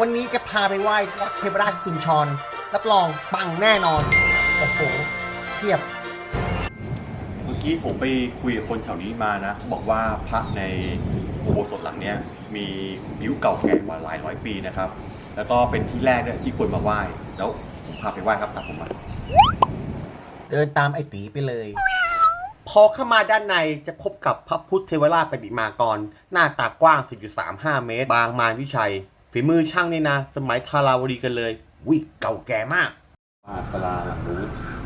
วันนี้จะพาไปไหว้วัดเทพราชคุณชร รับรองปังแน่นอน โอ้โหเทียบ เมื่อกี้ผมไปคุยกับคนแถวนี้มานะเขาบอกว่าพระในอุโบสถหลังเนี้ยมีอายุเก่าแก่กว่าหลายร้อยปีนะครับ แล้วก็เป็นที่แรกด้วยที่ควรมาไหว้แล้วผมพาไปไหว้ครับตามผมมา เดินตามไอ้ตีไปเลย พอเข้ามาด้านในจะพบกับพระพุทธเทวราชปฏิมากร หน้าตากว้าง 4.35 เมตร บางมารวิชัย ฝีมือช่างนี่นะ สมัยทาราวดีกันเลยวิเก่าแก่มากว่าศาลาหลังนี้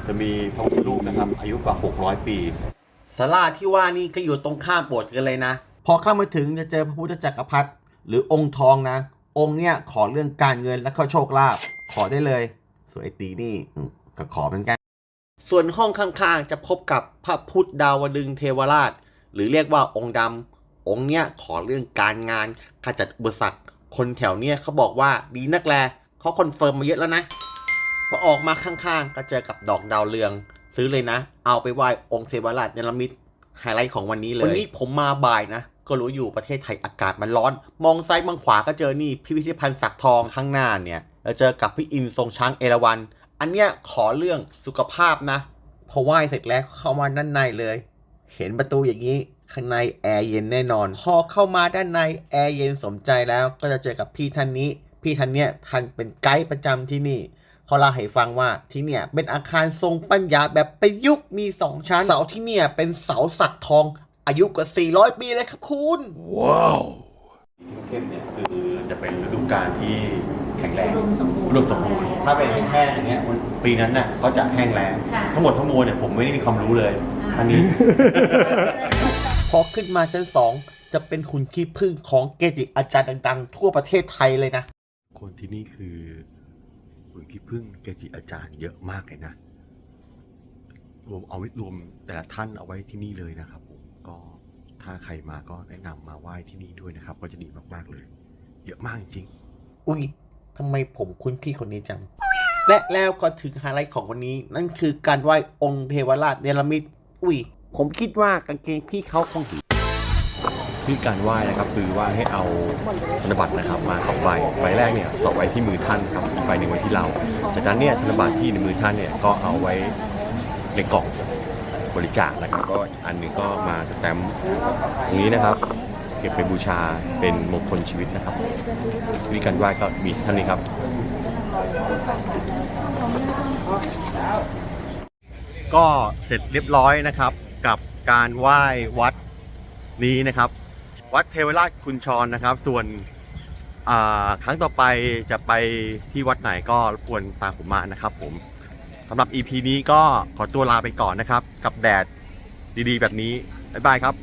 จะมีพระพุทธรูปนะครับ อายุกว่า 600 ปีศาลาที่ว่านี่ก็อยู่ตรงข้ามโบสถ์กันเลยนะ พอเข้ามาถึงจะเจอพระพุทธจักรพรรดิหรือองค์ทองนะ องค์เนี้ยขอเรื่องการเงินและข้อโชคลาภขอได้เลย สวยตีนี่อืมก็ขอเหมือนกัน ส่วนห้องข้างๆจะพบกับพระพุทธดาวดึงส์เทวราช หรือเรียกว่าองค์ดำองค์เนี้ยขอเรื่องการงานขจัดอุปสรรค คนแถวเนี้ยเขาบอกว่าดีนักแลเขาคอนเฟิร์มมาเยอะแล้วนะพอออกมาข้างๆ ก็เจอกับดอกดาวเรือง ซื้อเลยนะ เอาไปไหว้องค์เทวราชเนรมิตไฮไลท์ของวันนี้เลย วันนี้ผมมาบ่ายนะ ก็รู้อยู่ประเทศไทยอากาศมันร้อน มองซ้ายมองขวาก็เจอนี่พิพิธภัณฑ์สักทองข้างหน้าเนี่ยแล้วเจอกับพี่อินทร์ทรงช้างเอราวัณอันเนี้ยขอเรื่องสุขภาพนะ พอไหว้เสร็จแล้วเข้ามาด้านในเลย เห็นประตูอย่างนี้ข้างในแอร์เย็นแน่นอน พอเข้ามาด้านในแอร์เย็นสมใจแล้วก็จะเจอกับพี่ท่านนี้ พี่ท่านเนี้ยท่านเป็นไกด์ประจำที่นี่เขาเล่าให้ฟังว่าที่เนี่ยเป็นอาคารทรงปัญญาแบบประยุกต์มี 2 ชั้น เสาที่เนี่ยเป็นเสาสักทองอายุกว่า 400 ปีเลยครับคุณเข้มเนี่ยคือจะเป็นฤดูกาลที่แข็งแรงอุดมสมบูรณ์อุดมสมบูรณ์ ถ้าเป็นแห้งอย่างเงี้ยปีนั้นน่ะก็จะแห้งแล้งค่ะทั้งหมดทั้งมวลเนี่ยผมไม่ได้มีความรู้เลย อ่าอันนี้ พอขึ้นมาชั้นสองจะเป็นหุ่นขี้ผึ้งของเกจิอาจารย์ดัง ๆ ทั่วประเทศไทยเลยนะ คนที่นี่คือหุ่นขี้ผึ้งเกจิอาจารย์เยอะมากเลยนะ รวมเอาไว้รวมแต่ละท่านเอาไว้ที่นี่เลยนะครับผมก็ถ้าใครมาก็แนะนำมาไหว้ที่นี่ด้วยนะครับ ก็จะดีมากๆเลย เยอะมากจริงอุ้ยทำไมผมคุ้นพี่คนนี้จังและแล้วก็ถึงไฮไลท์ของวันนี้ นั่นคือการไหว้องค์เทวราชเนรมิต อุ้ย ผมคิดว่ากางเกงพี่เขาคงหิวที่การไหว้นะครับคือว่าให้เอาธนบัตรนะครับมาสองใบใบแรกเนี่ยสองไว้ที่มือท่านครับอีกใบหนึ่งไว้ที่เรา จากนั้นเนี่ยธนบัตรที่ในมือท่านเนี่ยก็เอาไว้ในกล่องบริจาคนะครับก็อีกอันหนึ่งก็มาสแตมป์ตรงนี้นะครับ เก็บไปบูชาเป็นมงคลชีวิตนะครับวิธีการไหว้ก็มีเท่านี้ครับ ก็เสร็จเรียบร้อยนะครับ กับการไหว้วัดนี้นะครับ วัดเทวราชคุณชรนะครับ ส่วนครั้งต่อไปจะไปที่วัดไหนก็รบกวนตามผมมานะครับ ผมสำหรับ EP นี้ก็ขอตัวลาไปก่อนนะครับ กับแดดดีๆ แบบนี้บ๊ายบายครับ